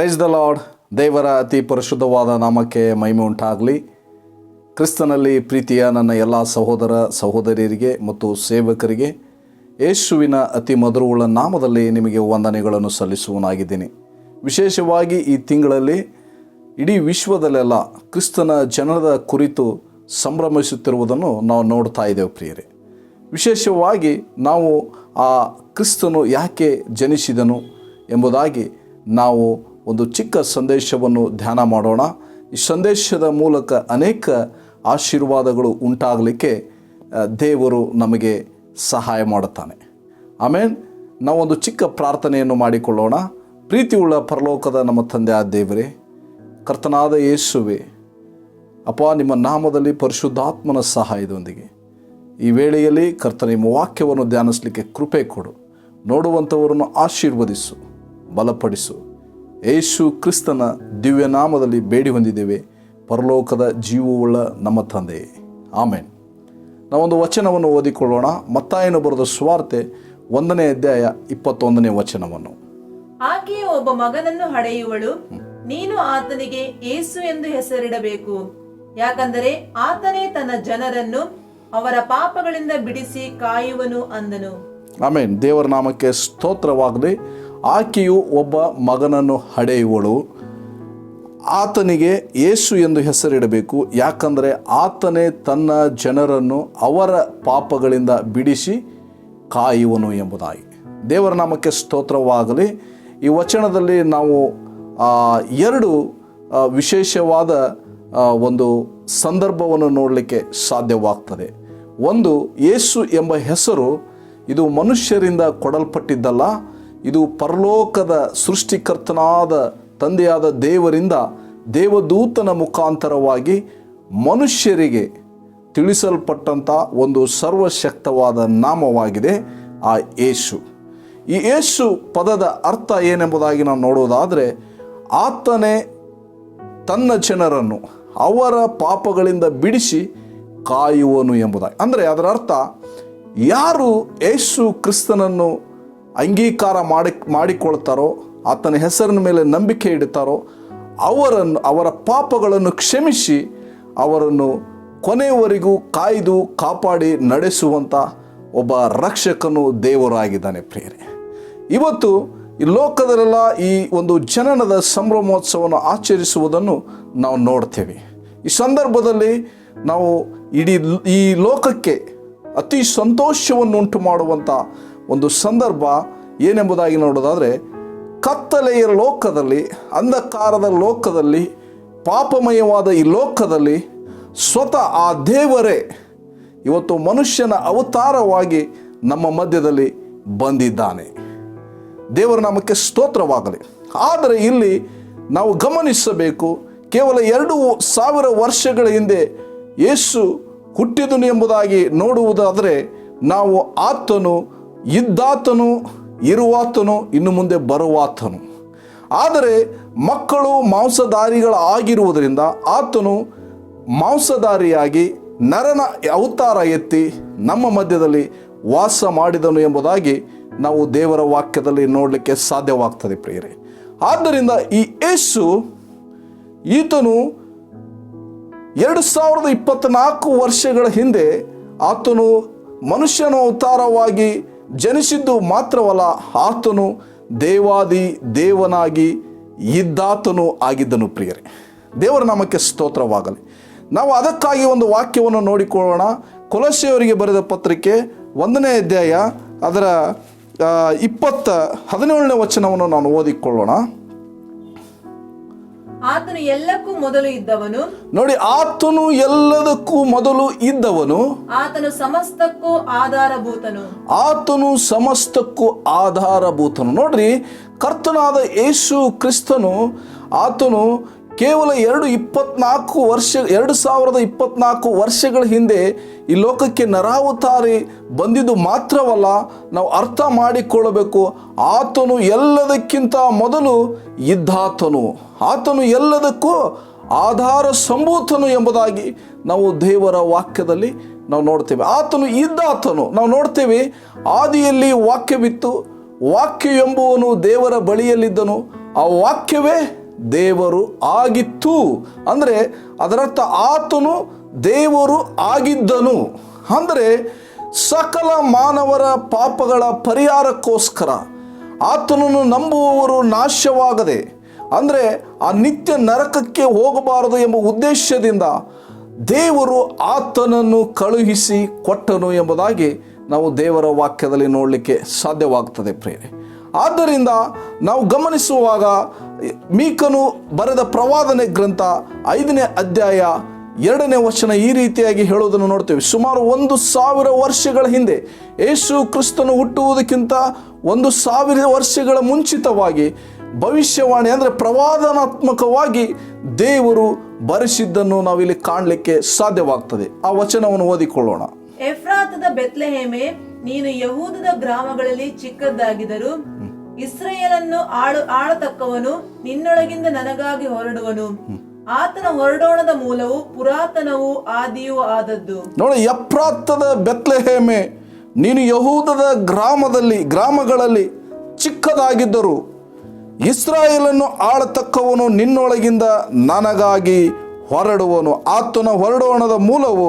Praise the lord ದೇವರ ಅತಿ ಪರಿಶುದ್ಧವಾದ ನಾಮಕ್ಕೆ ಮಹಿಮೆ ಉಂಟಾಗಲಿ. ಕ್ರಿಸ್ತನಲ್ಲಿ ಪ್ರೀತಿಯ ನನ್ನ ಎಲ್ಲ ಸಹೋದರ ಸಹೋದರಿಯರಿಗೆ ಮತ್ತು ಸೇವಕರಿಗೆ ಯೇಸುವಿನ ಅತಿ ಮಧುರವುಳ್ಳ ನಾಮದಲ್ಲಿ ನಿಮಗೆ ವಂದನೆಗಳನ್ನು ಸಲ್ಲಿಸುವನಾಗಿದ್ದೀನಿ ವಿಶೇಷವಾಗಿ ಈ ತಿಂಗಳಲ್ಲಿ ಇಡೀ ವಿಶ್ವದಲ್ಲೆಲ್ಲ ಕ್ರಿಸ್ತನ ಜನರ ಕುರಿತು ಸಂಭ್ರಮಿಸುತ್ತಿರುವುದನ್ನು ನಾವು ನೋಡ್ತಾ ಇದ್ದೇವೆ ಪ್ರಿಯರೇ. ವಿಶೇಷವಾಗಿ ನಾವು ಆ ಕ್ರಿಸ್ತನು ಯಾಕೆ ಜನಿಸಿದನು ಎಂಬುದಾಗಿ ನಾವು ಒಂದು ಚಿಕ್ಕ ಸಂದೇಶವನ್ನು ಧ್ಯಾನ ಮಾಡೋಣ. ಈ ಸಂದೇಶದ ಮೂಲಕ ಅನೇಕ ಆಶೀರ್ವಾದಗಳು ಉಂಟಾಗಲಿಕ್ಕೆ ದೇವರು ನಮಗೆ ಸಹಾಯ ಮಾಡುತ್ತಾನೆ. ಆಮೇಲೆ ನಾವೊಂದು ಚಿಕ್ಕ ಪ್ರಾರ್ಥನೆಯನ್ನು ಮಾಡಿಕೊಳ್ಳೋಣ. ಪ್ರೀತಿಯುಳ್ಳ ಪರಲೋಕದ ನಮ್ಮ ತಂದೆ ಆದ ದೇವರೇ, ಕರ್ತನಾದ ಯೇಸುವೆ, ಅಪ್ಪ, ನಿಮ್ಮ ನಾಮದಲ್ಲಿ ಪರಿಶುದ್ಧಾತ್ಮನ ಸಹಾಯದೊಂದಿಗೆ ಈ ವೇಳೆಯಲ್ಲಿ ಕರ್ತನ ನಿಮ್ಮ ವಾಕ್ಯವನ್ನು ಧ್ಯಾನಿಸಲಿಕ್ಕೆ ಕೃಪೆ ಕೊಡು. ನೋಡುವಂಥವರನ್ನು ಆಶೀರ್ವದಿಸು, ಬಲಪಡಿಸು. ಯೇಸು ಕ್ರಿಸ್ತನ ದಿವ್ಯನಾಮದಲ್ಲಿ ಬೇಡಿ ಹೊಂದಿದ್ದೇವೆ. ಪರಲೋಕದ ಜೀವವುಳ್ಳ ನಮ್ಮ ತಂದೆ. ಆಮೇನ್. ನಾವೊಂದು ವಚನವನ್ನು ಓದಿಕೊಳ್ಳೋಣ. ಮತ್ತಾಯನು ಬರೆದ ಸ್ವಾರ್ತೆ ಒಂದನೇ ಅಧ್ಯಾಯ ಇಪ್ಪತ್ತೊಂದನೇ ವಚನವನ್ನು. ಆಕೆಯು ಒಬ್ಬ ಮಗನನ್ನು ಹಡೆಯುವಳು ನೀನು ಆತನಿಗೆ ಏಸು ಎಂದು ಹೆಸರಿಡಬೇಕು. ಯಾಕಂದರೆ ಆತನೇ ತನ್ನ ಜನರನ್ನು ಅವರ ಪಾಪಗಳಿಂದ ಬಿಡಿಸಿ ಕಾಯುವನು ಅಂದನು. ಆಮೇನ್. ದೇವರ ನಾಮಕ್ಕೆ ಸ್ತೋತ್ರವಾಗಲಿ. ಆಕೆಯು ಒಬ್ಬ ಮಗನನ್ನು ಹಡೆಯುವಳು. ಆತನಿಗೆ ಯೇಸು ಎಂದು ಹೆಸರಿಡಬೇಕು, ಯಾಕಂದರೆ ಆತನೇ ತನ್ನ ಜನರನ್ನು ಅವರ ಪಾಪಗಳಿಂದ ಬಿಡಿಸಿ ಕಾಯುವನು ಎಂಬುದಾಗಿ. ದೇವರ ನಾಮಕ್ಕೆ ಸ್ತೋತ್ರವಾಗಲಿ. ಈ ವಚನದಲ್ಲಿ ನಾವು ಎರಡು ವಿಶೇಷವಾದ ಒಂದು ಸಂದರ್ಭವನ್ನು ನೋಡಲಿಕ್ಕೆ ಸಾಧ್ಯವಾಗ್ತದೆ. ಒಂದು, ಯೇಸು ಎಂಬ ಹೆಸರು ಇದು ಮನುಷ್ಯರಿಂದ ಕೊಡಲ್ಪಟ್ಟಿದ್ದಲ್ಲ ಇದು ಪರಲೋಕದ ಸೃಷ್ಟಿಕರ್ತನಾದ ತಂದೆಯಾದ ದೇವರಿಂದ ದೇವದೂತನ ಮುಖಾಂತರವಾಗಿ ಮನುಷ್ಯರಿಗೆ ತಿಳಿಸಲ್ಪಟ್ಟಂಥ ಒಂದು ಸರ್ವಶಕ್ತವಾದ ನಾಮವಾಗಿದೆ ಆ ಯೇಸು. ಈ ಯೇಸು ಪದದ ಅರ್ಥ ಏನೆಂಬುದಾಗಿ ನಾವು ನೋಡೋದಾದರೆ ಆತನೇ ತನ್ನ ಜನರನ್ನು ಅವರ ಪಾಪಗಳಿಂದ ಬಿಡಿಸಿ ಕಾಯುವನು ಎಂಬುದಾಗಿ. ಅಂದರೆ ಅದರ ಅರ್ಥ ಯಾರು ಯೇಸು ಕ್ರಿಸ್ತನನ್ನು ಅಂಗೀಕಾರ ಮಾಡಿ, ಮಾಡಿಕೊಳ್ತಾರೋ, ಆತನ ಹೆಸರಿನ ಮೇಲೆ ನಂಬಿಕೆ ಇಡುತ್ತಾರೋ ಅವರನ್ನು, ಅವರ ಪಾಪಗಳನ್ನು ಕ್ಷಮಿಸಿ, ಅವರನ್ನು ಕೊನೆಯವರೆಗೂ ಕಾಯ್ದು ಕಾಪಾಡಿ ನಡೆಸುವಂಥ ಒಬ್ಬ ರಕ್ಷಕನು ದೇವರಾಗಿದ್ದಾನೆ ಪ್ರೇರೆ ಇವತ್ತು ಈ ಲೋಕದಲ್ಲೆಲ್ಲ ಈ ಒಂದು ಜನನದ ಸಂಭ್ರಮೋತ್ಸವವನ್ನು ಆಚರಿಸುವುದನ್ನು ನಾವು ನೋಡ್ತೇವೆ. ಈ ಸಂದರ್ಭದಲ್ಲಿ ನಾವು ಇಡೀ, ಈ ಲೋಕಕ್ಕೆ ಅತಿ ಸಂತೋಷವನ್ನು ಉಂಟು ಮಾಡುವಂಥ ಒಂದು ಸಂದರ್ಭ ಏನೆಂಬುದಾಗಿ ನೋಡೋದಾದರೆ, ಕತ್ತಲೆಯ ಲೋಕದಲ್ಲಿ, ಅಂಧಕಾರದ ಲೋಕದಲ್ಲಿ, ಪಾಪಮಯವಾದ ಈ ಲೋಕದಲ್ಲಿ ಸ್ವತಃ ಆ ದೇವರೇ ಇವತ್ತು ಮನುಷ್ಯನ ಅವತಾರವಾಗಿ ನಮ್ಮ ಮಧ್ಯದಲ್ಲಿ ಬಂದಿದ್ದಾನೆ. ದೇವರ ನಾಮಕ್ಕೆ ಸ್ತೋತ್ರವಾಗಲಿ. ಆದರೆ ಇಲ್ಲಿ ನಾವು ಗಮನಿಸಬೇಕು, ಕೇವಲ ಎರಡು ಸಾವಿರ ವರ್ಷಗಳ ಹಿಂದೆ ಯೇಸು ಹುಟ್ಟಿದನು ಎಂಬುದಾಗಿ ನೋಡುವುದಾದರೆ, ನಾವು ಆತನು ಇದ್ದಾತನು, ಇರುವಾತನು, ಇನ್ನು ಮುಂದೆ ಬರುವಾತನು. ಆದರೆ ಮಕ್ಕಳು ಮಾಂಸಧಾರಿಗಳಾಗಿರುವುದರಿಂದ ಆತನು ಮಾಂಸಧಾರಿಯಾಗಿ ನರನ ಅವತಾರ ಎತ್ತಿ ನಮ್ಮ ಮಧ್ಯದಲ್ಲಿ ವಾಸ ಮಾಡಿದನು ಎಂಬುದಾಗಿ ನಾವು ದೇವರ ವಾಕ್ಯದಲ್ಲಿ ನೋಡಲಿಕ್ಕೆ ಸಾಧ್ಯವಾಗ್ತದೆ ಪ್ರಿಯರೇ. ಆದ್ದರಿಂದ ಈ ಯೇಸು ಈತನು ಎರಡು ಸಾವಿರದ ಇಪ್ಪತ್ತ್ನಾಲ್ಕು ವರ್ಷಗಳ ಹಿಂದೆ ಆತನು ಮನುಷ್ಯನ ಅವತಾರವಾಗಿ ಜನಿಸಿದ್ದು ಮಾತ್ರವಲ್ಲ, ಆತನು ದೇವಾದಿ ದೇವನಾಗಿ ಇದ್ದಾತನು ಆಗಿದ್ದನು ಪ್ರಿಯರೇ. ದೇವರ ನಾಮಕ್ಕೆ ಸ್ತೋತ್ರವಾಗಲಿ. ನಾವು ಅದಕ್ಕಾಗಿ ಒಂದು ವಾಕ್ಯವನ್ನು ನೋಡಿಕೊಳ್ಳೋಣ. ಕೊಲಸೆಯವರಿಗೆ ಬರೆದ ಪತ್ರಿಕೆ ಒಂದನೇ ಅಧ್ಯಾಯ ಅದರ ಇಪ್ಪತ್ತ ಹದಿನೇಳನೇ ವಚನವನ್ನು ನಾನು ಓದಿಕೊಳ್ಳೋಣ. ಆತನು ಎಲ್ಲಕ್ಕೂ ಮೊದಲು ಇದ್ದವನು. ನೋಡಿ ಆತನು ಎಲ್ಲದಕ್ಕೂ ಮೊದಲು ಇದ್ದವನು. ಆತನು ಸಮಸ್ತಕ್ಕೂ ಆಧಾರಭೂತನು. ಆತನು ಸಮಸ್ತಕ್ಕೂ ಆಧಾರಭೂತನು. ನೋಡ್ರಿ ಕರ್ತನಾದ ಯೇಸು ಕ್ರಿಸ್ತನು ಆತನು ಕೇವಲ ಎರಡು ಇಪ್ಪತ್ನಾಲ್ಕು ವರ್ಷ, ಎರಡು ಸಾವಿರದ ಇಪ್ಪತ್ನಾಲ್ಕು ವರ್ಷಗಳ ಹಿಂದೆ ಈ ಲೋಕಕ್ಕೆ ನರಾವತಾರಿ ಬಂದಿದ್ದು ಮಾತ್ರವಲ್ಲ, ನಾವು ಅರ್ಥ ಮಾಡಿಕೊಳ್ಳಬೇಕು. ಆತನು ಎಲ್ಲದಕ್ಕಿಂತ ಮೊದಲು ಇದ್ದಾತನು. ಆತನು ಎಲ್ಲದಕ್ಕೂ ಆಧಾರ ಸಂಭೂತನು ಎಂಬುದಾಗಿ ನಾವು ದೇವರ ವಾಕ್ಯದಲ್ಲಿ ನಾವು ನೋಡ್ತೇವೆ. ಆತನು ಇದ್ದಾತನು. ನಾವು ನೋಡ್ತೇವೆ, ಆದಿಯಲ್ಲಿ ವಾಕ್ಯವಿತ್ತು. ವಾಕ್ಯ ಎಂಬುವನು ದೇವರ ಬಳಿಯಲ್ಲಿದ್ದನು. ಆ ವಾಕ್ಯವೇ ದೇವರು ಆಗಿತ್ತು. ಅಂದರೆ ಅದರರ್ಥ ಆತನು ದೇವರು ಆಗಿದ್ದನು. ಅಂದರೆ ಸಕಲ ಮಾನವರ ಪಾಪಗಳ ಪರಿಹಾರಕ್ಕೋಸ್ಕರ ಆತನನ್ನು ನಂಬುವವರು ನಾಶವಾಗದೆ, ಅಂದರೆ ಆ ನಿತ್ಯ ನರಕಕ್ಕೆ ಹೋಗಬಾರದು ಎಂಬ ಉದ್ದೇಶದಿಂದ ದೇವರು ಆತನನ್ನು ಕಳುಹಿಸಿ ಕೊಟ್ಟನು ಎಂಬುದಾಗಿ ನಾವು ದೇವರ ವಾಕ್ಯದಲ್ಲಿ ನೋಡಲಿಕ್ಕೆ ಸಾಧ್ಯವಾಗ್ತದೆ ಪ್ರೇರೆ ಆದ್ದರಿಂದ ನಾವು ಗಮನಿಸುವಾಗ ಮೀಕನು ಬರೆದ ಪ್ರವಾದನೆ ಗ್ರಂಥ ಐದನೇ ಅಧ್ಯಾಯ ಎರಡನೇ ವಚನ ಈ ರೀತಿಯಾಗಿ ಹೇಳುವುದನ್ನು ನೋಡ್ತೇವೆ. ಸುಮಾರು ಒಂದು ಸಾವಿರ ವರ್ಷಗಳ ಹಿಂದೆ ಯೇಸು ಕ್ರಿಸ್ತನು ಹುಟ್ಟುವುದಕ್ಕಿಂತ ಒಂದು ಸಾವಿರ ವರ್ಷಗಳ ಮುಂಚಿತವಾಗಿ ಭವಿಷ್ಯವಾಣಿ ಅಂದರೆ ಪ್ರವಾದನಾತ್ಮಕವಾಗಿ ದೇವರು ಬರೆಸಿದ್ದನ್ನು ನಾವಿಲ್ಲಿ ಕಾಣಲಿಕ್ಕೆ ಸಾಧ್ಯವಾಗ್ತದೆ. ಆ ವಚನವನ್ನು ಓದಿಕೊಳ್ಳೋಣ. ಎಫ್ರಾತದ ಬೆತ್ಲೆಹೇಮೆ ನೀನು ಯಹೂದದ ಗ್ರಾಮಗಳಲ್ಲಿ ಚಿಕ್ಕದ್ದಾಗಿದರು ಇಸ್ರೇಲನ್ನು ಆಳು ಆಳತಕ್ಕವನು ನಿನ್ನೊಳಗಿಂದ ನನಗಾಗಿ ಹೊರಡುವನು. ಆತನ ಹೊರಡೋಣದ ಮೂಲವು ಪುರಾತನವೂ ಆದಿಯೂ ಆದದ್ದು. ನೋಡಿ ಯಪ್ರಾತ್ತದ ಬೆತ್ಲೆಹೇಮೆ, ನೀನು ಯಹೂದದ ಗ್ರಾಮದಲ್ಲಿ, ಗ್ರಾಮಗಳಲ್ಲಿ ಚಿಕ್ಕದಾಗಿದ್ದರು ಇಸ್ರಾಯೇಲನ್ನು ಆಳತಕ್ಕವನು ನಿನ್ನೊಳಗಿಂದ ನನಗಾಗಿ ಹೊರಡುವನು. ಆತನ ಹೊರಡೋಣದ ಮೂಲವು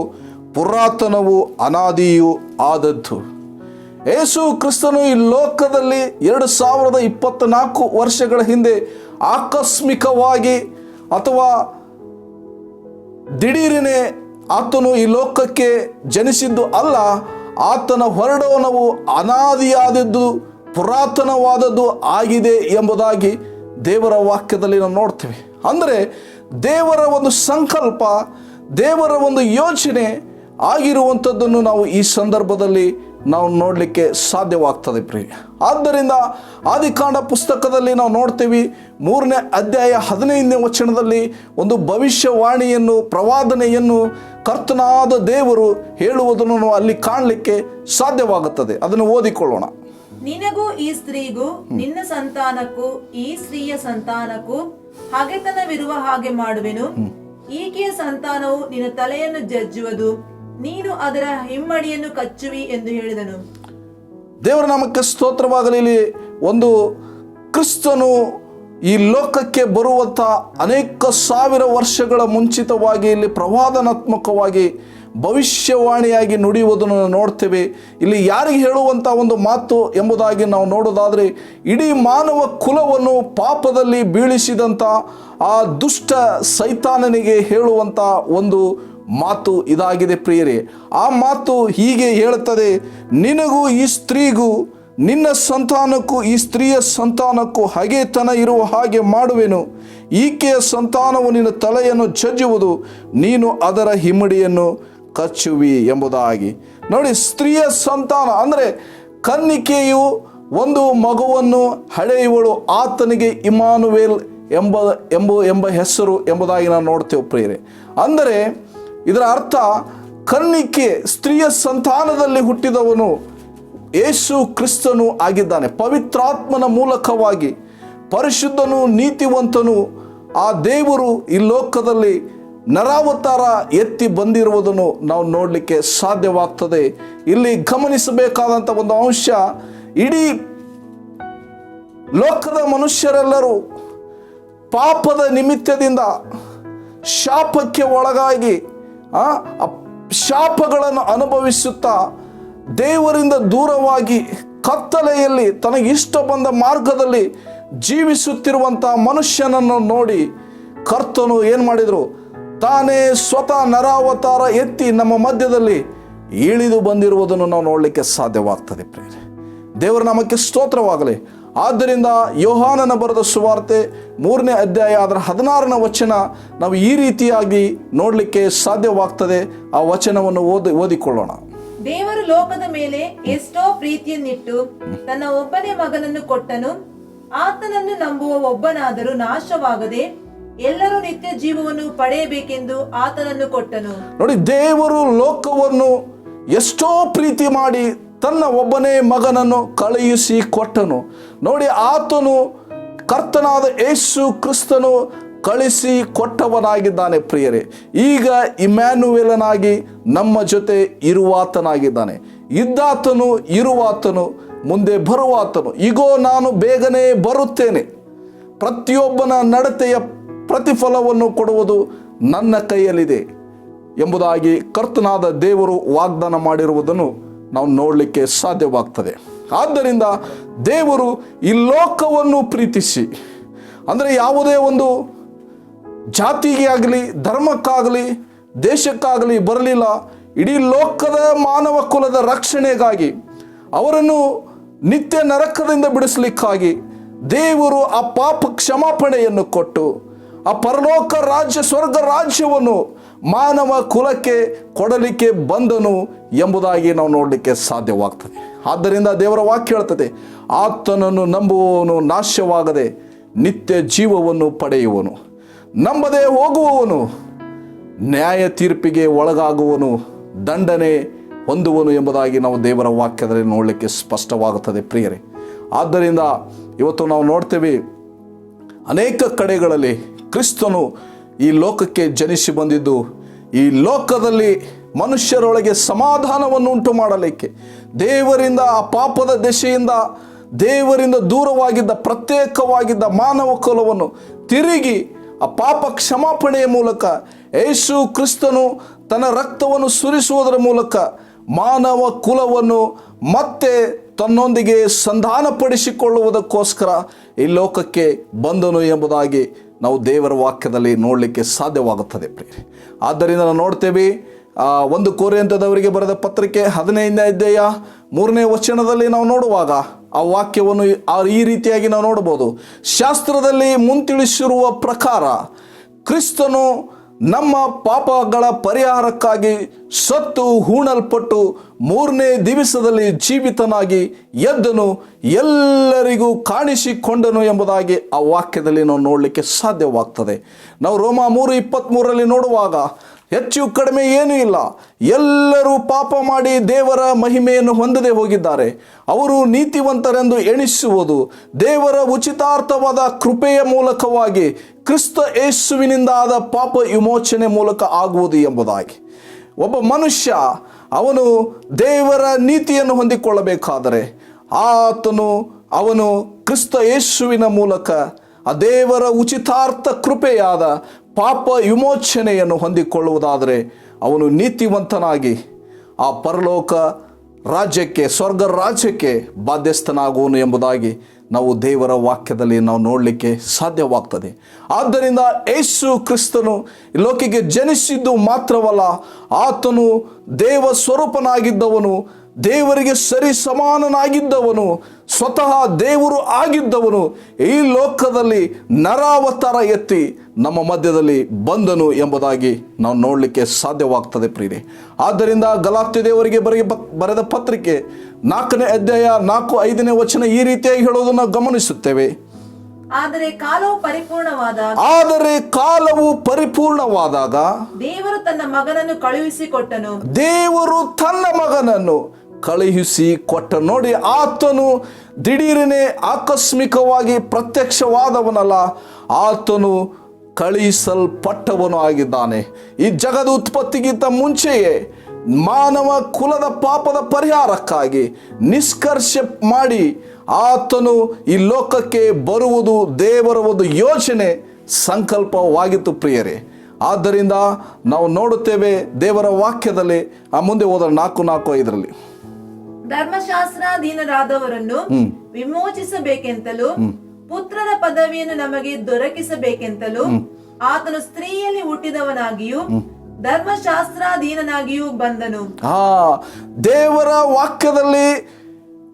ಪುರಾತನವು ಅನಾದಿಯೂ ಆದದ್ದು. ಯೇಸು ಕ್ರಿಸ್ತನು ಈ ಲೋಕದಲ್ಲಿ ಎರಡು ಸಾವಿರದ ಇಪ್ಪತ್ತ್ನಾಲ್ಕು ವರ್ಷಗಳ ಹಿಂದೆ ಆಕಸ್ಮಿಕವಾಗಿ ಅಥವಾ ದಿಢೀರನೆ ಆತನು ಈ ಲೋಕಕ್ಕೆ ಜನಿಸಿದ್ದು ಅಲ್ಲ, ಆತನ ಹೊರಡೋಣವು ಅನಾದಿಯಾದದ್ದು, ಪುರಾತನವಾದದ್ದು ಆಗಿದೆ ಎಂಬುದಾಗಿ ದೇವರ ವಾಕ್ಯದಲ್ಲಿ ನಾವು ನೋಡ್ತೇವೆ. ಅಂದರೆ ದೇವರ ಒಂದು ಸಂಕಲ್ಪ, ದೇವರ ಒಂದು ಯೋಚನೆ ಆಗಿರುವಂಥದ್ದನ್ನು ನಾವು ಈ ಸಂದರ್ಭದಲ್ಲಿ ನಾವು ನೋಡಲಿಕ್ಕೆ ಸಾಧ್ಯವಾಗ್ತದೆ ಪ್ರಿಯ. ಆದ್ದರಿಂದ ಆದಿಕಾಂಡ ಪುಸ್ತಕದಲ್ಲಿ ನಾವು ನೋಡ್ತೀವಿ ಮೂರನೇ ಅಧ್ಯಾಯ ಹದಿನೈದನೇ ವಚನದಲ್ಲಿ ಒಂದು ಭವಿಷ್ಯವಾಣಿಯನ್ನು ಪ್ರವಾದನೆಯನ್ನು ಕರ್ತನಾದ ದೇವರು ಹೇಳುವುದನ್ನು ನಾವು ಅಲ್ಲಿ ಕಾಣಲಿಕ್ಕೆ ಸಾಧ್ಯವಾಗುತ್ತದೆ. ಅದನ್ನು ಓದಿಕೊಳ್ಳೋಣ. ನಿನಗೂ ಈ ಸ್ತ್ರೀಗೂ ನಿನ್ನ ಸಂತಾನಕ್ಕೂ ಈ ಸ್ತ್ರೀಯ ಸಂತಾನಕ್ಕೂ ಹಗೆತನವಿರುವ ಹಾಗೆ ಮಾಡುವೆನು. ಈಕೆಯ ಸಂತಾನವು ನಿನ್ನ ತಲೆಯನ್ನು ಜಜ್ಜುವುದು ನೀನು ಅದರ ಹಿಮ್ಮಡಿಯನ್ನು ಕಚ್ಚುವಿ ಎಂದು ಹೇಳಿದನು. ದೇವರ ನಾಮಕ್ಕೆ ಸ್ತೋತ್ರವಾಗಲಿ, ಇಲ್ಲಿ ಒಂದು ಕ್ರಿಸ್ತನು ಈ ಲೋಕಕ್ಕೆ ಬರುವಂಥ ಅನೇಕ ಸಾವಿರ ವರ್ಷಗಳ ಮುಂಚಿತವಾಗಿ ಇಲ್ಲಿ ಪ್ರವಾದನಾತ್ಮಕವಾಗಿ ಭವಿಷ್ಯವಾಣಿಯಾಗಿ ನುಡಿಯುವುದನ್ನು ನೋಡ್ತೇವೆ. ಇಲ್ಲಿ ಯಾರಿಗೆ ಹೇಳುವಂಥ ಒಂದು ಮಾತು ಎಂಬುದಾಗಿ ನಾವು ನೋಡೋದಾದರೆ, ಇಡೀ ಮಾನವ ಕುಲವನ್ನು ಪಾಪದಲ್ಲಿ ಬೀಳಿಸಿದಂಥ ಆ ದುಷ್ಟ ಸೈತಾನನಿಗೆ ಹೇಳುವಂಥ ಒಂದು ಮಾತು ಇದಾಗಿದೆ ಪ್ರಿಯರೇ. ಆ ಮಾತು ಹೀಗೆ ಹೇಳುತ್ತದೆ, ನಿನಗೂ ಈ ಸ್ತ್ರೀಗೂ, ನಿನ್ನ ಸಂತಾನಕ್ಕೂ, ಈ ಸ್ತ್ರೀಯ ಸಂತಾನಕ್ಕೂ ಹಗೆತನ ಇರುವ ಹಾಗೆ ಮಾಡುವೆನು. ಈಕೆಯ ಸಂತಾನವು ನಿನ್ನ ತಲೆಯನ್ನು ಜಜ್ಜುವುದು ನೀನು ಅದರ ಹಿಮ್ಮಡಿಯನ್ನು ಕಚ್ಚುವಿ ಎಂಬುದಾಗಿ. ನೋಡಿ, ಸ್ತ್ರೀಯ ಸಂತಾನ ಅಂದರೆ ಕನ್ನಿಕೆಯು ಒಂದು ಮಗುವನ್ನು ಹಳೆಯುವಳು ಆತನಿಗೆ ಇಮಾನುವೇಲ್ ಎಂಬ ಎಂಬ ಎಂಬ ಹೆಸರು ಎಂಬುದಾಗಿ ನಾವು ನೋಡ್ತೇವೆ ಪ್ರಿಯರೇ. ಅಂದರೆ ಇದರ ಅರ್ಥ ಕನ್ನಿಕೆ ಸ್ತ್ರೀಯ ಸಂತಾನದಲ್ಲಿ ಹುಟ್ಟಿದವನು ಯೇಸು ಕ್ರಿಸ್ತನು ಆಗಿದ್ದಾನೆ. ಪವಿತ್ರಾತ್ಮನ ಮೂಲಕವಾಗಿ ಪರಿಶುದ್ಧನು, ನೀತಿವಂತನು, ಆ ದೇವರು ಈ ಲೋಕದಲ್ಲಿ ನರಾವತಾರ ಎತ್ತಿ ಬಂದಿರುವುದನ್ನು ನಾವು ನೋಡಲಿಕ್ಕೆ ಸಾಧ್ಯವಾಗ್ತದೆ. ಇಲ್ಲಿ ಗಮನಿಸಬೇಕಾದಂಥ ಒಂದು ಅಂಶ, ಇಡೀ ಲೋಕದ ಮನುಷ್ಯರೆಲ್ಲರೂ ಪಾಪದ ನಿಮಿತ್ತದಿಂದ ಶಾಪಕ್ಕೆ ಒಳಗಾಗಿ ಆ ಶಾಪಗಳನ್ನು ಅನುಭವಿಸುತ್ತಾ ದೇವರಿಂದ ದೂರವಾಗಿ ಕತ್ತಲೆಯಲ್ಲಿ ತನಗೆ ಇಷ್ಟ ಬಂದ ಮಾರ್ಗದಲ್ಲಿ ಜೀವಿಸುತ್ತಿರುವಂಥ ಮನುಷ್ಯನನ್ನು ನೋಡಿ ಕರ್ತನು ಏನು ಮಾಡಿದರು, ತಾನೇ ಸ್ವತಃ ನರಾವತಾರ ಎತ್ತಿ ನಮ್ಮ ಮಧ್ಯದಲ್ಲಿ ಇಳಿದು ಬಂದಿರುವುದನ್ನು ನಾವು ನೋಡಲಿಕ್ಕೆ ಸಾಧ್ಯವಾಗ್ತದೆ ಪ್ರೇರೆ ದೇವರ ನಾಮಕ್ಕೆ ಸ್ತೋತ್ರವಾಗಲಿ. ಆದ್ದರಿಂದ ಯೋಹಾನನ ಬರೆದ ಸುವಾರ್ತೆ ಮೂರನೇ ಅಧ್ಯಾಯ ಅದರ ಹದಿನಾರನ ವಚನ ನಾವು ಈ ರೀತಿಯಾಗಿ ನೋಡಲಿಕ್ಕೆ ಸಾಧ್ಯವಾಗ್ತದೆ. ಆ ವಚನವನ್ನು ಓದಿ ಓದಿಕೊಳ್ಳೋಣ. ದೇವರು ಲೋಕದ ಮೇಲೆ ಎಷ್ಟೋ ಪ್ರೀತಿಯನ್ನಿಟ್ಟು ತನ್ನ ಒಬ್ಬನೇ ಮಗನನ್ನು ಕೊಟ್ಟನು. ಆತನನ್ನು ನಂಬುವ ಒಬ್ಬನಾದರೂ ನಾಶವಾಗದೆ ಎಲ್ಲರೂ ನಿತ್ಯ ಜೀವವನ್ನು ಪಡೆಯಬೇಕೆಂದು ಆತನನ್ನು ಕೊಟ್ಟನು. ನೋಡಿ ದೇವರು ಲೋಕವನ್ನು ಎಷ್ಟೋ ಪ್ರೀತಿ ಮಾಡಿ ತನ್ನ ಒಬ್ಬನೇ ಮಗನನ್ನು ಕಳುಹಿಸಿ ಕೊಟ್ಟನು. ನೋಡಿ, ಆತನು ಕರ್ತನಾದ ಯೇಸು ಕ್ರಿಸ್ತನು ಕಳಿಸಿ ಕೊಟ್ಟವನಾಗಿದ್ದಾನೆ ಪ್ರಿಯರೇ. ಈಗ ಇಮ್ಯಾನುವೇಲನಾಗಿ ನಮ್ಮ ಜೊತೆ ಇರುವಾತನಾಗಿದ್ದಾನೆ. ಇದ್ದಾತನು ಇರುವಾತನು, ಮುಂದೆ ಬರುವಾತನು. ಈಗೋ ನಾನು ಬೇಗನೆ ಬರುತ್ತೇನೆ. ಪ್ರತಿಯೊಬ್ಬನ ನಡತೆಯ ಪ್ರತಿಫಲವನ್ನು ಕೊಡುವುದು ನನ್ನ ಕೈಯಲ್ಲಿದೆ ಎಂಬುದಾಗಿ ಕರ್ತನಾದ ದೇವರು ವಾಗ್ದಾನ ಮಾಡಿರುವುದನ್ನು ನಾವು ನೋಡಲಿಕ್ಕೆ ಸಾಧ್ಯವಾಗ್ತದೆ. ಆದ್ದರಿಂದ ದೇವರು ಈ ಲೋಕವನ್ನು ಪ್ರೀತಿಸಿ, ಅಂದರೆ ಯಾವುದೇ ಒಂದು ಜಾತಿಗೆ ಆಗಲಿ, ಧರ್ಮಕ್ಕಾಗಲಿ, ದೇಶಕ್ಕಾಗಲಿ ಬರಲಿಲ್ಲ, ಇಡೀ ಲೋಕದ ಮಾನವ ಕುಲದ ರಕ್ಷಣೆಗಾಗಿ, ಅವರನ್ನು ನಿತ್ಯ ನರಕದಿಂದ ಬಿಡಿಸಲಿಕ್ಕಾಗಿ ದೇವರು ಆ ಪಾಪ ಕ್ಷಮಾಪಣೆಯನ್ನು ಕೊಟ್ಟು, ಆ ಪರಲೋಕ ರಾಜ್ಯ, ಸ್ವರ್ಗ ರಾಜ್ಯವನ್ನು ಮಾನವ ಕುಲಕ್ಕೆ ಕೊಡಲಿಕ್ಕೆ ಬಂದನು ಎಂಬುದಾಗಿ ನಾವು ನೋಡಲಿಕ್ಕೆ ಸಾಧ್ಯವಾಗ್ತದೆ. ಆದ್ದರಿಂದ ದೇವರ ವಾಕ್ಯ ಹೇಳ್ತದೆ, ಆತನನ್ನು ನಂಬುವವನು ನಾಶವಾಗದೆ ನಿತ್ಯ ಜೀವವನ್ನು ಪಡೆಯುವನು. ನಂಬದೆ ಹೋಗುವವನು, ನ್ಯಾಯ ತೀರ್ಪಿಗೆ ಒಳಗಾಗುವನು ದಂಡನೆ ಹೊಂದುವನು ಎಂಬುದಾಗಿ ನಾವು ದೇವರ ವಾಕ್ಯದಲ್ಲಿ ನೋಡಲಿಕ್ಕೆ ಸ್ಪಷ್ಟವಾಗುತ್ತದೆ ಪ್ರಿಯರೇ. ಆದ್ದರಿಂದ ಇವತ್ತು ನಾವು ನೋಡ್ತೇವೆ, ಅನೇಕ ಕಡೆಗಳಲ್ಲಿ ಕ್ರಿಸ್ತನು ಈ ಲೋಕಕ್ಕೆ ಜನಿಸಿ ಬಂದಿದ್ದು, ಈ ಲೋಕದಲ್ಲಿ ಮನುಷ್ಯರೊಳಗೆ ಸಮಾಧಾನವನ್ನು ಉಂಟು ಮಾಡಲಿಕ್ಕೆ, ದೇವರಿಂದ ಆ ಪಾಪದ ದೆಸೆಯಿಂದ ದೇವರಿಂದ ದೂರವಾಗಿದ್ದ ಪ್ರತ್ಯೇಕವಾಗಿದ್ದ ಮಾನವ ಕುಲವನ್ನು ತಿರುಗಿ ಆ ಪಾಪ ಕ್ಷಮಾಪಣೆಯ ಮೂಲಕ ಯೇಸು ಕ್ರಿಸ್ತನು ತನ್ನ ರಕ್ತವನ್ನು ಸುರಿಸುವುದರ ಮೂಲಕ ಮಾನವ ಕುಲವನ್ನು ಮತ್ತೆ ತನ್ನೊಂದಿಗೆ ಸಂಧಾನಪಡಿಸಿಕೊಳ್ಳುವುದಕ್ಕೋಸ್ಕರ ಈ ಲೋಕಕ್ಕೆ ಬಂದನು ಎಂಬುದಾಗಿ ನಾವು ದೇವರ ವಾಕ್ಯದಲ್ಲಿ ನೋಡಲಿಕ್ಕೆ ಸಾಧ್ಯವಾಗುತ್ತದೆ ಪ್ರಿಯರಿ. ಆದ್ದರಿಂದ ನಾವು ನೋಡ್ತೇವೆ ಒಂದು ಕೋರಿಯಂತದವರಿಗೆ ಬರೆದ ಪತ್ರಿಕೆ ಹದಿನೈದನೇ ಅಧ್ಯಾಯ ಮೂರನೇ ವಚನದಲ್ಲಿ ನಾವು ನೋಡುವಾಗ ಆ ವಾಕ್ಯವನ್ನು ಈ ರೀತಿಯಾಗಿ ನಾವು ನೋಡಬಹುದು. ಶಾಸ್ತ್ರದಲ್ಲಿ ಮುಂತಿಳಿಸಿರುವ ಪ್ರಕಾರ ಕ್ರಿಸ್ತನು ನಮ್ಮ ಪಾಪಗಳ ಪರಿಹಾರಕ್ಕಾಗಿ ಸತ್ತು ಹೂಣಲ್ಪಟ್ಟು ಮೂರನೇ ದಿವಸದಲ್ಲಿ ಜೀವಿತನಾಗಿ ಎದ್ದನು, ಎಲ್ಲರಿಗೂ ಕಾಣಿಸಿಕೊಂಡನು ಎಂಬುದಾಗಿ ಆ ವಾಕ್ಯದಲ್ಲಿ ನಾವು ನೋಡಲಿಕ್ಕೆ ಸಾಧ್ಯವಾಗ್ತದೆ. ನಾವು ರೋಮ ಮೂರು ಇಪ್ಪತ್ತ್ಮೂರರಲ್ಲಿ ನೋಡುವಾಗ ಹೆಚ್ಚು ಕಡಿಮೆ ಏನೂ ಇಲ್ಲ. ಎಲ್ಲರೂ ಪಾಪ ಮಾಡಿ ದೇವರ ಮಹಿಮೆಯನ್ನು ಹೊಂದದೆ ಹೋಗಿದ್ದಾರೆ. ಅವರು ನೀತಿವಂತರೆಂದು ಎಣಿಸುವುದು, ದೇವರ ಉಚಿತಾರ್ಥವಾದ ಕೃಪೆಯ ಮೂಲಕವಾಗಿ ಕ್ರಿಸ್ತ ಯೇಸುವಿನಿಂದಾದ ಪಾಪ ವಿಮೋಚನೆ ಮೂಲಕ ಆಗುವುದು ಎಂಬುದಾಗಿ. ಒಬ್ಬ ಮನುಷ್ಯ, ಅವನು ದೇವರ ನೀತಿಯನ್ನು ಹೊಂದಿಕೊಳ್ಳಬೇಕಾದರೆ ಆತನು, ಅವನು ಕ್ರಿಸ್ತ ಯೇಸುವಿನ ಮೂಲಕ ಆ ದೇವರ ಉಚಿತಾರ್ಥ ಕೃಪೆಯಾದ ಪಾಪ ವಿಮೋಚನೆಯನ್ನು ಹೊಂದಿಕೊಳ್ಳುವುದಾದರೆ ಅವನು ನೀತಿವಂತನಾಗಿ ಆ ಪರಲೋಕ ರಾಜ್ಯಕ್ಕೆ, ಸ್ವರ್ಗ ರಾಜ್ಯಕ್ಕೆ ಬಾಧ್ಯಸ್ಥನಾಗುವನು ಎಂಬುದಾಗಿ ನಾವು ದೇವರ ವಾಕ್ಯದಲ್ಲಿ ನಾವು ನೋಡಲಿಕ್ಕೆ ಸಾಧ್ಯವಾಗ್ತದೆ. ಆದ್ದರಿಂದ ಯೇಸು ಕ್ರಿಸ್ತನು ಲೋಕಿಗೆ ಜನಿಸಿದ್ದು ಮಾತ್ರವಲ್ಲ, ಆತನು ದೇವ ಸ್ವರೂಪನಾಗಿದ್ದವನು ದೇವರಿಗೆ ಸರಿ ಸಮಾನನಾಗಿದ್ದವನು ಸ್ವತಃ ದೇವರು ಆಗಿದ್ದವನು ಈ ಲೋಕದಲ್ಲಿ ನರಾವತಾರ ಎತ್ತಿ ನಮ್ಮ ಮಧ್ಯದಲ್ಲಿ ಬಂದನು ಎಂಬುದಾಗಿ ನಾವು ನೋಡಲಿಕ್ಕೆ ಸಾಧ್ಯವಾಗ್ತದೆ ಪ್ರೀತಿ ಆದ್ದರಿಂದ ಗಲಾತ್ಯ ದೇವರಿಗೆ ಬರೆಯ ಬರೆದ ಪತ್ರಿಕೆ ನಾಲ್ಕನೇ ಅಧ್ಯಾಯ ನಾಲ್ಕು ಐದನೇ ವಚನ ಈ ರೀತಿಯಾಗಿ ಹೇಳೋದನ್ನು ಗಮನಿಸುತ್ತೇವೆ. ಆದರೆ ಕಾಲವು ಪರಿಪೂರ್ಣವಾದಾಗ ಆದರೆ ಕಾಲವು ಪರಿಪೂರ್ಣವಾದಾಗ ದೇವರು ತನ್ನ ಮಗನನ್ನು ಕಳುಹಿಸಿಕೊಟ್ಟನು. ದೇವರು ತನ್ನ ಮಗನನ್ನು ಕಳುಹಿಸಿ ಕೊಟ್ಟ ನೋಡಿ ಆತನು ದಿಢೀರನೆ ಆಕಸ್ಮಿಕವಾಗಿ ಪ್ರತ್ಯಕ್ಷವಾದವನಲ್ಲ, ಆತನು ಕಳುಹಿಸಲ್ಪಟ್ಟವನು ಆಗಿದ್ದಾನೆ. ಈ ಜಗದ ಉತ್ಪತ್ತಿಗಿಂತ ಮುಂಚೆಯೇ ಮಾನವ ಕುಲದ ಪಾಪದ ಪರಿಹಾರಕ್ಕಾಗಿ ನಿಷ್ಕರ್ಷ ಮಾಡಿ ಆತನು ಈ ಲೋಕಕ್ಕೆ ಬರುವುದು ದೇವರ ಒಂದು ಯೋಚನೆ ಸಂಕಲ್ಪವಾಗಿತ್ತು ಪ್ರಿಯರೇ. ಆದ್ದರಿಂದ ನಾವು ನೋಡುತ್ತೇವೆ ದೇವರ ವಾಕ್ಯದಲ್ಲಿ, ಆ ಮುಂದೆ ಹೋದ ನಾಲ್ಕು ನಾಲ್ಕು ಐದರಲ್ಲಿ. ಧರ್ಮಶಾಸ್ತ್ರಾಧೀನರಾದವರನ್ನು ವಿಮೋಚಿಸಬೇಕೆಂತಲೂ ಪುತ್ರರ ಪದವಿಯನ್ನು ನಮಗೆ ದೊರಕಿಸಬೇಕೆಂತಲೂ ಆತನು ಸ್ತ್ರೀಯಲ್ಲಿ ಹುಟ್ಟಿದವನಾಗಿಯೂ ಧರ್ಮಶಾಸ್ತ್ರಾಧೀನನಾಗಿಯೂ ಬಂದನು. ಆ ದೇವರ ವಾಕ್ಯದಲ್ಲಿ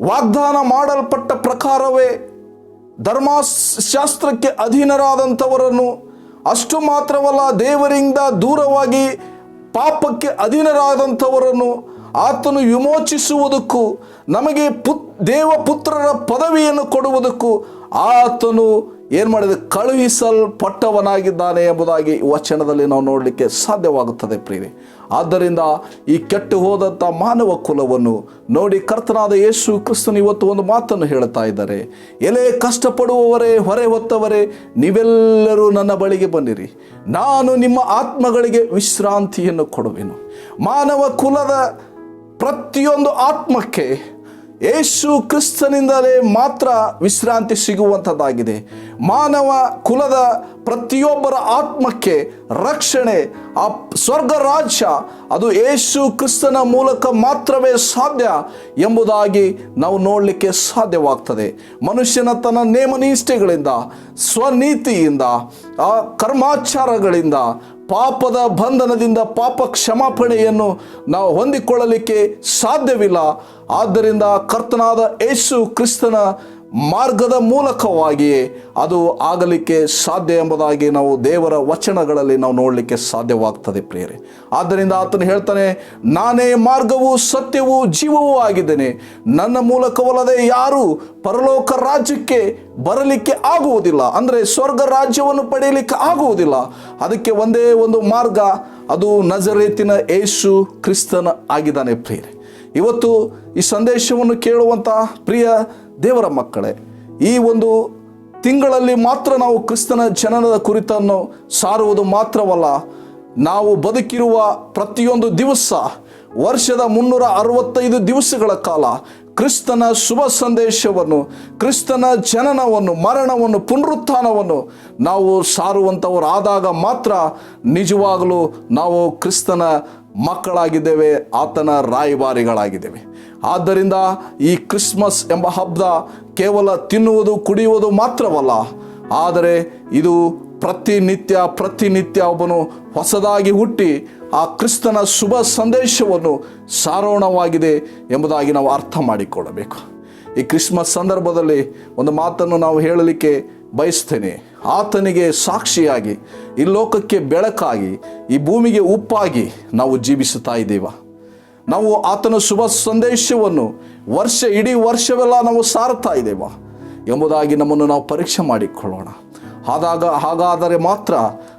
ವಾಗ್ದಾನ ಮಾಡಲ್ಪಟ್ಟ ಪ್ರಕಾರವೇ ಧರ್ಮಶಾಸ್ತ್ರಕ್ಕೆ ಅಧೀನರಾದಂಥವರನ್ನು ಅಷ್ಟು ಮಾತ್ರವಲ್ಲ ದೇವರಿಂದ ದೂರವಾಗಿ ಪಾಪಕ್ಕೆ ಅಧೀನರಾದಂಥವರನ್ನು ಆತನು ವಿಮೋಚಿಸುವುದಕ್ಕೂ, ನಮಗೆ ಪುತ್, ದೇವಪುತ್ರರ ಪದವಿಯನ್ನು ಕೊಡುವುದಕ್ಕೂ ಆತನು ಏನು ಮಾಡಿದ, ಕಳುಹಿಸಲ್ಪಟ್ಟವನಾಗಿದ್ದಾನೆ ಎಂಬುದಾಗಿ ವಚನದಲ್ಲಿ ನಾವು ನೋಡಲಿಕ್ಕೆ ಸಾಧ್ಯವಾಗುತ್ತದೆ ಪ್ರೀವಿ ಆದ್ದರಿಂದ ಈ ಕೆಟ್ಟು ಹೋದಂಥ ಮಾನವ ಕುಲವನ್ನು ನೋಡಿ ಕರ್ತನಾದ ಯೇಸು ಕ್ರಿಸ್ತನು ಇವತ್ತು ಒಂದು ಮಾತನ್ನು ಹೇಳ್ತಾ ಇದ್ದಾರೆ. ಎಲೆ ಕಷ್ಟಪಡುವವರೇ, ಹೊರೆ ಹೊತ್ತವರೇ, ನೀವೆಲ್ಲರೂ ನನ್ನ ಬಳಿಗೆ ಬನ್ನಿರಿ. ನಾನು ನಿಮ್ಮ ಆತ್ಮಗಳಿಗೆ ವಿಶ್ರಾಂತಿಯನ್ನು ಕೊಡುವೆನು. ಮಾನವ ಕುಲದ ಪ್ರತಿಯೊಂದು ಆತ್ಮಕ್ಕೆ ಯೇಸು ಕ್ರಿಸ್ತನಿಂದಲೇ ಮಾತ್ರ ವಿಶ್ರಾಂತಿ ಸಿಗುವಂಥದ್ದಾಗಿದೆ. ಮಾನವ ಕುಲದ ಪ್ರತಿಯೊಬ್ಬರ ಆತ್ಮಕ್ಕೆ ರಕ್ಷಣೆ, ಆ ಸ್ವರ್ಗ ರಾಜ್ಯ, ಅದು ಯೇಸು ಕ್ರಿಸ್ತನ ಮೂಲಕ ಮಾತ್ರವೇ ಸಾಧ್ಯ ಎಂಬುದಾಗಿ ನಾವು ನೋಡಲಿಕ್ಕೆ ಸಾಧ್ಯವಾಗ್ತದೆ. ಮನುಷ್ಯನ ತನ್ನ ನೇಮನಿಷ್ಠೆಗಳಿಂದ, ಸ್ವನೀತಿಯಿಂದ, ಆ ಕರ್ಮಾಚಾರಗಳಿಂದ ಪಾಪದ ಬಂಧನದಿಂದ ಪಾಪ ಕ್ಷಮಾಪಣೆಯನ್ನು ನಾವು ಹೊಂದಿಕೊಳ್ಳಲಿಕ್ಕೆ ಸಾಧ್ಯವಿಲ್ಲ. ಆದ್ದರಿಂದ ಕರ್ತನಾದ ಯೇಸು ಕ್ರಿಸ್ತನ ಮಾರ್ಗದ ಮೂಲಕವಾಗಿ ಅದು ಆಗಲಿಕ್ಕೆ ಸಾಧ್ಯ ಎಂಬುದಾಗಿ ನಾವು ದೇವರ ವಚನಗಳಲ್ಲಿ ನಾವು ನೋಡಲಿಕ್ಕೆ ಸಾಧ್ಯವಾಗ್ತದೆ ಪ್ರಿಯರೇ. ಆದ್ದರಿಂದ ಆತನು ಹೇಳ್ತಾನೆ, ನಾನೇ ಮಾರ್ಗವು, ಸತ್ಯವೂ, ಜೀವವೂ ಆಗಿದ್ದೇನೆ. ನನ್ನ ಮೂಲಕವಲ್ಲದೆ ಯಾರು ಪರಲೋಕ ರಾಜ್ಯಕ್ಕೆ ಬರಲಿಕ್ಕೆ ಆಗುವುದಿಲ್ಲ. ಅಂದರೆ ಸ್ವರ್ಗ ರಾಜ್ಯವನ್ನು ಪಡೆಯಲಿಕ್ಕೆ ಆಗುವುದಿಲ್ಲ. ಅದಕ್ಕೆ ಒಂದೇ ಒಂದು ಮಾರ್ಗ, ಅದು ನಜರೇತಿನ ಏಸು ಕ್ರಿಸ್ತನ ಆಗಿದ್ದಾನೆ ಪ್ರಿಯರೇ. ಇವತ್ತು ಈ ಸಂದೇಶವನ್ನು ಕೇಳುವಂಥ ಪ್ರಿಯ ದೇವರ ಮಕ್ಕಳೇ, ಈ ಒಂದು ತಿಂಗಳಲ್ಲಿ ಮಾತ್ರ ನಾವು ಕ್ರಿಸ್ತನ ಜನನದ ಕುರಿತನ್ನು ಸಾರುವುದು ಮಾತ್ರವಲ್ಲ, ನಾವು ಬದುಕಿರುವ ಪ್ರತಿಯೊಂದು ದಿವಸ, ವರ್ಷದ ಮುನ್ನೂರ ಅರವತ್ತೈದು ದಿವಸಗಳ ಕಾಲ ಕ್ರಿಸ್ತನ ಶುಭ ಸಂದೇಶವನ್ನು, ಕ್ರಿಸ್ತನ ಜನನವನ್ನು, ಮರಣವನ್ನು, ಪುನರುತ್ಥಾನವನ್ನು ನಾವು ಸಾರುವಂಥವರಾದಾಗ ಮಾತ್ರ ನಿಜವಾಗಲೂ ನಾವು ಕ್ರಿಸ್ತನ ಮಕ್ಕಳಾಗಿದ್ದೇವೆ, ಆತನ ರಾಯಭಾರಿಗಳಾಗಿದ್ದೇವೆ. ಆದ್ದರಿಂದ ಈ ಕ್ರಿಸ್ಮಸ್ ಎಂಬ ಹಬ್ಬ ಕೇವಲ ತಿನ್ನುವುದು, ಕುಡಿಯುವುದು ಮಾತ್ರವಲ್ಲ, ಆದರೆ ಇದು ಪ್ರತಿನಿತ್ಯ ಪ್ರತಿನಿತ್ಯ ಒಬ್ಬನು ಹೊಸದಾಗಿ ಹುಟ್ಟಿ ಆ ಕ್ರಿಸ್ತನ ಶುಭ ಸಂದೇಶವನ್ನು ಸಾರೋಣವಾಗಿದೆ ಎಂಬುದಾಗಿ ನಾವು ಅರ್ಥ ಮಾಡಿಕೊಳ್ಳಬೇಕು. ಈ ಕ್ರಿಸ್ಮಸ್ ಸಂದರ್ಭದಲ್ಲಿ ಒಂದು ಮಾತನ್ನು ನಾವು ಹೇಳಲಿಕ್ಕೆ ಬಯಸ್ತೇನೆ. ಆತನಿಗೆ ಸಾಕ್ಷಿಯಾಗಿ, ಈ ಲೋಕಕ್ಕೆ ಬೆಳಕಾಗಿ, ಈ ಭೂಮಿಗೆ ಉಪ್ಪಾಗಿ ನಾವು ಜೀವಿಸುತ್ತಾ ಇದ್ದೀವ. ನಾವು ಆತನ ಶುಭ ಸಂದೇಶವನ್ನು ವರ್ಷ, ಇಡೀ ವರ್ಷವೆಲ್ಲ ನಾವು ಸಾರುತ್ತಾ ಇದ್ದೇವ ಎಂಬುದಾಗಿ ನಮ್ಮನ್ನು ನಾವು ಪರೀಕ್ಷೆ ಮಾಡಿಕೊಳ್ಳೋಣ. ಆದಾಗ, ಹಾಗಾದರೆ ಮಾತ್ರ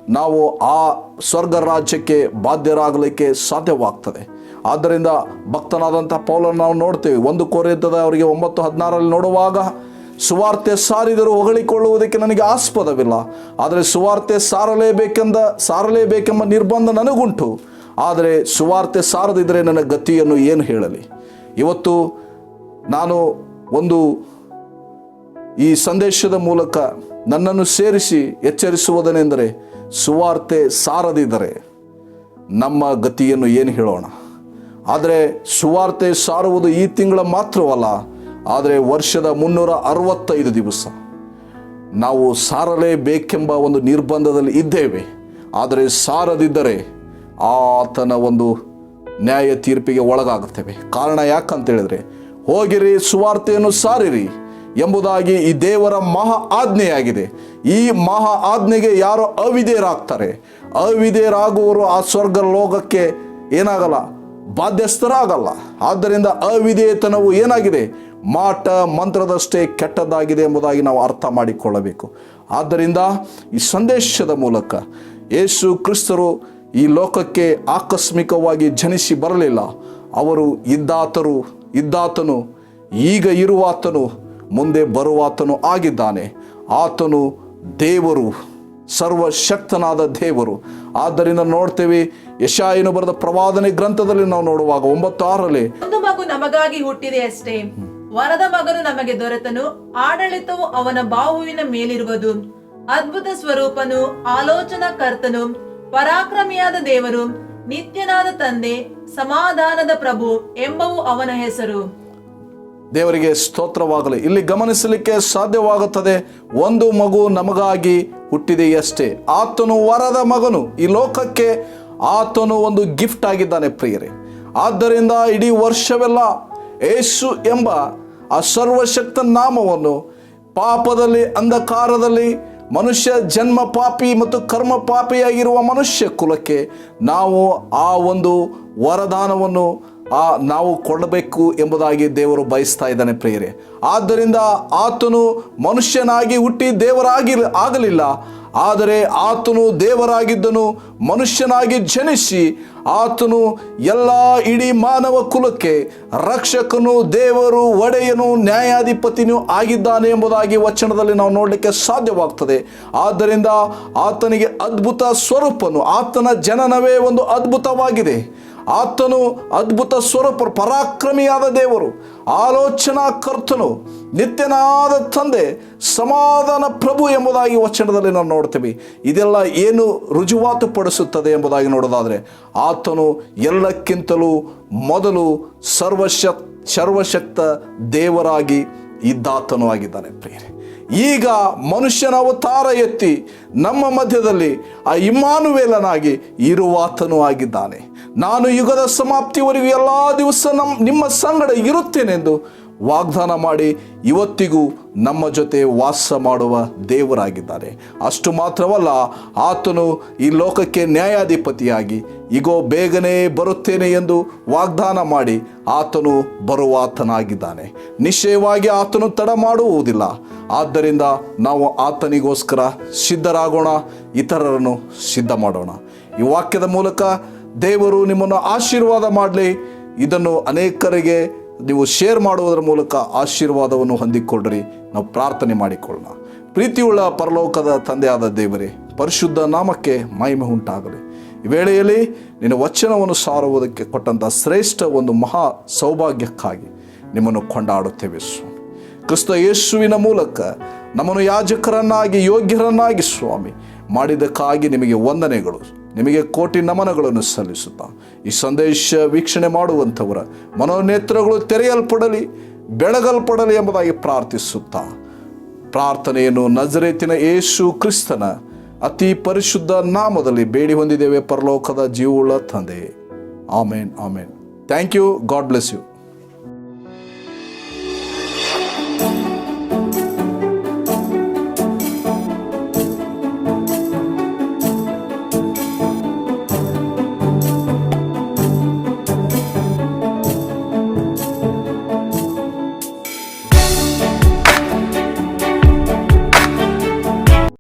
ನಾವು ಆ ಸ್ವರ್ಗ ರಾಜ್ಯಕ್ಕೆ ಬಾಧ್ಯರಾಗಲಿಕ್ಕೆ ಸಾಧ್ಯವಾಗ್ತದೆ. ಆದ್ದರಿಂದ ಭಕ್ತನಾದಂಥ ಪೌಲನ್ನು ನಾವು ನೋಡ್ತೇವೆ. ಒಂದು ಕೋರಿದ್ದದ ಅವರಿಗೆ ಒಂಬತ್ತು ಹದಿನಾರರಲ್ಲಿ ನೋಡುವಾಗ ಸುವಾರ್ತೆ ಸಾರಿದರೂ ಹೊಗಳಿಕೊಳ್ಳುವುದಕ್ಕೆ ನನಗೆ ಆಸ್ಪದವಿಲ್ಲ. ಆದರೆ ಸುವಾರ್ತೆ ಸಾರಲೇಬೇಕೆಂದ, ಸಾರಲೇಬೇಕೆಂಬ ನಿರ್ಬಂಧ ನನಗುಂಟು. ಆದರೆ ಸುವಾರ್ತೆ ಸಾರದಿದ್ದರೆ ನನ್ನ ಗತಿಯನ್ನು ಏನು ಹೇಳಲಿ? ಇವತ್ತು ನಾನು ಒಂದು ಈ ಸಂದೇಶದ ಮೂಲಕ ನನ್ನನ್ನು ಸೇರಿಸಿ ಎಚ್ಚರಿಸುವುದನೆಂದರೆ ಸುವಾರ್ತೆ ಸಾರದಿದ್ದರೆ ನಮ್ಮ ಗತಿಯನ್ನು ಏನು ಹೇಳೋಣ? ಆದರೆ ಸುವಾರ್ತೆ ಸಾರುವುದು ಈ ತಿಂಗಳ ಮಾತ್ರವಲ್ಲ ಆದರೆ ವರ್ಷದ ಮುನ್ನೂರ ಅರವತ್ತೈದು ದಿವಸ. ನಾವು ಸಾರಲೇಬೇಕೆಂಬ ಒಂದು ನಿರ್ಬಂಧದಲ್ಲಿ ಇದ್ದೇವೆ. ಆದರೆ ಸಾರದಿದ್ದರೆ ಆತನ ಒಂದು ನ್ಯಾಯ ತೀರ್ಪಿಗೆ ಒಳಗಾಗುತ್ತೇವೆ. ಕಾರಣ ಯಾಕಂತೇಳಿದರೆ, ಹೋಗಿರಿ, ಸುವಾರ್ತೆಯನ್ನು ಸಾರಿರಿ ಎಂಬುದಾಗಿ ಈ ದೇವರ ಮಹಾ ಆಜ್ಞೆಯಾಗಿದೆ. ಈ ಮಹಾ ಆಜ್ಞೆಗೆ ಯಾರು ಅವಿದೇರಾಗ್ತಾರೆ ಅವಿದೇರಾಗುವವರು ಆ ಸ್ವರ್ಗ ಲೋಕಕ್ಕೆ ಏನಾಗಲ್ಲ? ಬಾಧ್ಯಸ್ಥರಾಗಲ್ಲ. ಆದ್ದರಿಂದ ಅವಿಧೇಯತನವು ಏನಾಗಿದೆ? ಮಾಟ ಮಂತ್ರದಷ್ಟೇ ಕೆಟ್ಟದ್ದಾಗಿದೆ ಎಂಬುದಾಗಿ ನಾವು ಅರ್ಥ ಮಾಡಿಕೊಳ್ಳಬೇಕು. ಆದ್ದರಿಂದ ಈ ಸಂದೇಶದ ಮೂಲಕ ಯೇಸು ಕ್ರಿಸ್ತರು ಈ ಲೋಕಕ್ಕೆ ಆಕಸ್ಮಿಕವಾಗಿ ಜನಿಸಿ ಬರಲಿಲ್ಲ. ಅವರು ಇದ್ದಾತರು, ಇದ್ದಾತನು, ಈಗ ಇರುವಾತನು, ಮುಂದೆ ಬರುವಾತನು ಆಗಿದ್ದಾನೆ. ಆತನು ದೇವರು. ಸರ್ವಶಕ್ತನಾದ ದೇವರು. ಆದ್ದರಿಂದ ನೋಡ್ತೇವೆ, ಯಶಾಯನು ಬರೆದ ಪ್ರವಾದನೆ ಗ್ರಂಥದಲ್ಲಿ ನಾವು ನೋಡುವಾಗ ಒಂಬತ್ತು ಆರಲ್ಲಿ ಒಂದು ಮಗು ನಮಗಾಗಿ ಹುಟ್ಟಿದೆ ಅಷ್ಟೇ. ವರದ ಮಗನು ನಮಗೆ ದೊರೆತನು, ಆಡಳಿತವು ಅವನ ಬಾಹುವಿನ ಮೇಲಿರುವುದು. ಅದ್ಭುತ ಸ್ವರೂಪನು ಆಲೋಚನಾ ಕರ್ತನು ಪರಾಕ್ರಮಿಯಾದ ದೇವರು, ನಿತ್ಯನಾದ ತಂದೆ, ಸಮಾಧಾನದ ಪ್ರಭು ಎಂಬವು ಅವನ ಹೆಸರು. ದೇವರಿಗೆ ಸ್ತೋತ್ರವಾಗಲಿ. ಇಲ್ಲಿ ಗಮನಿಸಲಿಕ್ಕೆ ಸಾಧ್ಯವಾಗುತ್ತದೆ, ಒಂದು ಮಗು ನಮಗಾಗಿ ಹುಟ್ಟಿದೆಯಷ್ಟೇ. ಆತನು ವರದ ಮಗನು. ಈ ಲೋಕಕ್ಕೆ ಆತನು ಒಂದು ಗಿಫ್ಟ್ ಆಗಿದ್ದಾನೆ ಪ್ರಿಯರೇ. ಆದ್ದರಿಂದ ಇಡೀ ವರ್ಷವೆಲ್ಲ ಏಸು ಎಂಬ ಆ ಸರ್ವಶಕ್ತ ನಾಮವನ್ನು ಪಾಪದಲ್ಲಿ, ಅಂಧಕಾರದಲ್ಲಿ, ಮನುಷ್ಯ ಜನ್ಮ ಪಾಪಿ ಮತ್ತು ಕರ್ಮ ಪಾಪಿಯಾಗಿರುವ ಮನುಷ್ಯ ಕುಲಕ್ಕೆ ನಾವು ಆ ಒಂದು ವರದಾನವನ್ನು ಆ ನಾವು ಕೊಡಬೇಕು ಎಂಬುದಾಗಿ ದೇವರು ಬಯಸ್ತಾ ಇದ್ದಾನೆ ಪ್ರೇರೆ ಆದ್ದರಿಂದ ಆತನು ಮನುಷ್ಯನಾಗಿ ಹುಟ್ಟಿ ದೇವರಾಗಿ ಆಗಲಿಲ್ಲ. ಆದರೆ ಆತನು ದೇವರಾಗಿದ್ದನು, ಮನುಷ್ಯನಾಗಿ ಜನಿಸಿ ಆತನು ಎಲ್ಲ ಇಡೀ ಮಾನವ ಕುಲಕ್ಕೆ ರಕ್ಷಕನು, ದೇವರು, ಒಡೆಯನು, ನ್ಯಾಯಾಧಿಪತಿನೂ ಆಗಿದ್ದಾನೆ ಎಂಬುದಾಗಿ ವಚನದಲ್ಲಿ ನಾವು ನೋಡಲಿಕ್ಕೆ ಸಾಧ್ಯವಾಗ್ತದೆ. ಆದ್ದರಿಂದ ಆತನಿಗೆ ಅದ್ಭುತ ಸ್ವರೂಪನು, ಆತನ ಜನನವೇ ಒಂದು ಅದ್ಭುತವಾಗಿದೆ. ಆತನು ಅದ್ಭುತ ಸ್ವರೂಪ ಪರಾಕ್ರಮಿಯಾದ ದೇವರು, ಆಲೋಚನಾ ಕರ್ತನು, ನಿತ್ಯನಾದ ತಂದೆ, ಸಮಾಧಾನ ಪ್ರಭು ಎಂಬುದಾಗಿ ವಚನದಲ್ಲಿ ನಾವು ನೋಡ್ತೀವಿ. ಇದೆಲ್ಲ ಏನು ರುಜುವಾತು ಪಡಿಸುತ್ತದೆ ಎಂಬುದಾಗಿ ನೋಡೋದಾದರೆ, ಆತನು ಎಲ್ಲಕ್ಕಿಂತಲೂ ಮೊದಲು ಸರ್ವಶ, ಸರ್ವಶಕ್ತ ದೇವರಾಗಿ ಇದ್ದಾತನು ಆಗಿದ್ದಾನೆ ಪ್ರಿಯರೇ. ಈಗ ಮನುಷ್ಯನ ಅವತಾರ ಎತ್ತಿ ನಮ್ಮ ಮಧ್ಯದಲ್ಲಿ ಆ ಇಮ್ಮಾನುವೇಲನಾಗಿ ಇರುವಾತನು ಆಗಿದ್ದಾನೆ. ನಾನು ಯುಗದ ಸಮಾಪ್ತಿವರೆಗೂ ಎಲ್ಲ ದಿವಸ ನಮ್ಮ ನಿಮ್ಮ ಸಂಗಡ ಇರುತ್ತೇನೆಂದು ವಾಗ್ದಾನ ಮಾಡಿ ಇವತ್ತಿಗೂ ನಮ್ಮ ಜೊತೆ ವಾಸ ಮಾಡುವ ದೇವರಾಗಿದ್ದಾರೆ ಅಷ್ಟು ಮಾತ್ರವಲ್ಲ, ಆತನು ಈ ಲೋಕಕ್ಕೆ ನ್ಯಾಯಾಧಿಪತಿಯಾಗಿ ಈಗೋ ಬೇಗನೆ ಬರುತ್ತೇನೆ ಎಂದು ವಾಗ್ದಾನ ಮಾಡಿ ಆತನು ಬರುವಾತನಾಗಿದ್ದಾನೆ. ನಿಶ್ಚಯವಾಗಿ ಆತನು ತಡ ಮಾಡುವುದಿಲ್ಲ. ಆದ್ದರಿಂದ ನಾವು ಆತನಿಗೋಸ್ಕರ ಸಿದ್ಧರಾಗೋಣ, ಇತರರನ್ನು ಸಿದ್ಧ ಮಾಡೋಣ ಈ ವಾಕ್ಯದ ಮೂಲಕ ದೇವರು ನಿಮ್ಮನ್ನು ಆಶೀರ್ವಾದ ಮಾಡಲಿ. ಇದನ್ನು ಅನೇಕರಿಗೆ ನೀವು ಶೇರ್ ಮಾಡುವುದರ ಮೂಲಕ ಆಶೀರ್ವಾದವನ್ನು ಹೊಂದಿಕೊಳ್ಳ್ರಿ. ನಾವು ಪ್ರಾರ್ಥನೆ ಮಾಡಿಕೊಳ್ಳೋಣ. ಪ್ರೀತಿಯುಳ್ಳ ಪರಲೋಕದ ತಂದೆಯಾದ ದೇವರೇ, ಪರಿಶುದ್ಧ ನಾಮಕ್ಕೆ ಮಹಿಮೆ ಉಂಟಾಗಲಿ. ಈ ವೇಳೆಯಲ್ಲಿ ನಿನ್ನ ವಚನವನ್ನು ಸಾರುವುದಕ್ಕೆ ಕೊಟ್ಟಂಥ ಶ್ರೇಷ್ಠ ಒಂದು ಮಹಾ ಸೌಭಾಗ್ಯಕ್ಕಾಗಿ ನಿಮ್ಮನ್ನು ಕೊಂಡಾಡುತ್ತೇವೆ ಸ್ವಾಮಿ ಕ್ರಿಸ್ತ ಯೇಸುವಿನ ಮೂಲಕ ನಮ್ಮನ್ನು ಯಾಜಕರನ್ನಾಗಿ ಯೋಗ್ಯರನ್ನಾಗಿ ಸ್ವಾಮಿ, ಮಾಡಿದ್ದಕ್ಕಾಗಿ ನಿಮಗೆ ವಂದನೆಗಳು. ನಿಮಗೆ ಕೋಟಿ ನಮನಗಳನ್ನು ಸಲ್ಲಿಸುತ್ತಾ. ಈ ಸಂದೇಶ ವೀಕ್ಷಣೆ ಮಾಡುವಂಥವರ ಮನೋನೇತ್ರಗಳು ತೆರೆಯಲ್ಪಡಲಿ, ಬೆಳಗಲ್ಪಡಲಿ ಎಂಬುದಾಗಿ ಪ್ರಾರ್ಥಿಸುತ್ತಾ. ಪ್ರಾರ್ಥನೆಯನ್ನು ನಜರೇತಿನ ಯೇಸು ಕ್ರಿಸ್ತನ ಅತಿ ಪರಿಶುದ್ಧ ನಾಮದಲ್ಲಿ ಬೇಡಿ ಹೊಂದಿದ್ದೇವೆ ಪರಲೋಕದ ಜೀವವುಳ್ಳ ತಂದೆ. Amen amen. Thank you, God bless you.